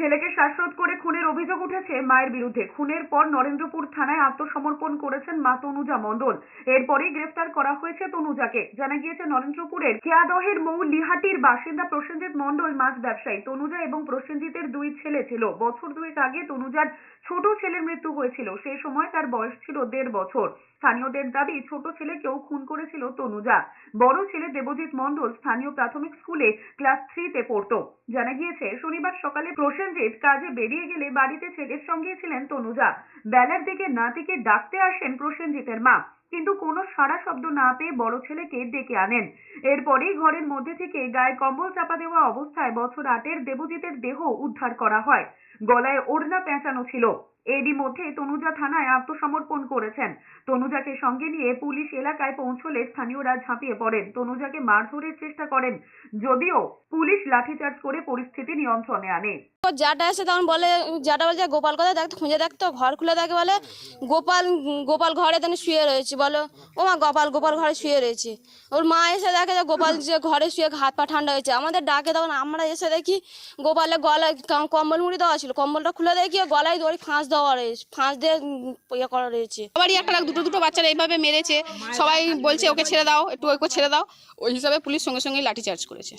ছেলেকে শ্বাসরোধ করে খুনের অভিযোগ উঠেছে মায়ের বিরুদ্ধে। খুনের পর নরেন্দ্রপুর থানায় আত্মসমর্পণ করেছেন মা তনুজা মণ্ডল। এরপরেই গ্রেফতার করা হয়েছে তনুজাকে। জানা গিয়েছে, নরেন্দ্রপুরের খেয়াদহের মৌ লিহাটির বাসিন্দা প্রসেনজিৎ মণ্ডল মাছ ব্যবসায়ী। তনুজা এবং প্রসেনজিতের দুই ছেলে ছিল। বছর দুয়েক আগে তনুজার ছোট ছেলের মৃত্যু হয়েছিল। সেই সময় তার বয়স ছিল দেড় বছর। স্থানীয়দের দাবি, ছোট ছেলেকেও খুন করেছিল তনুজা। বড় ছেলে দেবজিৎ মণ্ডল স্থানীয় প্রাথমিক স্কুলে ক্লাস থ্রিতে পড়তো। জানা গিয়েছে, শনিবার সকালে প্রসেনজিৎ কাজে বেরিয়ে গেলে বাড়িতে ছেলের সঙ্গে ছিলেন তনুজা। বেলার দিকে নাতিকে ডাকতে আসেন প্রসেনজিতের মা। কিন্তু কোনো সারা শব্দ না পেয়ে বড় ছেলেকে ডেকে আনেন। এরপরেই ঘরের মধ্যে থেকে গায়ে কম্বল চাপা দেওয়া অবস্থায় বছর আটের দেবজিতের দেহ উদ্ধার করা হয়। গলায় ওড়না পেঁচানো ছিল। এরই মধ্যে তনুজা থানায় আত্মসমর্পণ করেছেন। তনুজাকে সঙ্গে নিয়ে পুলিশ এলাকায় পৌঁছলে স্থানীয়রা ঝাঁপিয়ে পড়েন। তনুজাকে মারধরের চেষ্টা করেন, যদিও পুলিশ লাঠিচার্জ করে পরিস্থিতি নিয়ন্ত্রণে আনে। যাটা এসে তখন বলে, যাটা বলছে গোপাল কোথায় দেখতো খুঁজে দেখতো ঘর খুলে দেখে বলে, গোপাল গোপাল ঘরে তেন শুয়ে রয়েছে বলো। ও মা, গোপাল গোপাল ঘরে শুয়ে রয়েছে। ওর মা এসে দেখে যে গোপাল যে ঘরে শুয়ে হাত পা ঠান্ডা হয়েছে। আমাদের ডাকে তখন আমরা এসে দেখি গোপালের গলায় কম্বল মুড়ি দেওয়া ছিল। কম্বলটা খুলে দেখি গলায় দড়ি ফাঁস ফাঁস দিয়ে ইয়ে করা রয়েছে। আবারই একটা দুটো দুটো এইভাবে মেরেছে। সবাই বলছে, ওকে ছেড়ে দাও, একটু ওকে ছেড়ে দাও। ওই হিসাবে পুলিশ সঙ্গে সঙ্গে লাঠি চার্জ করেছে।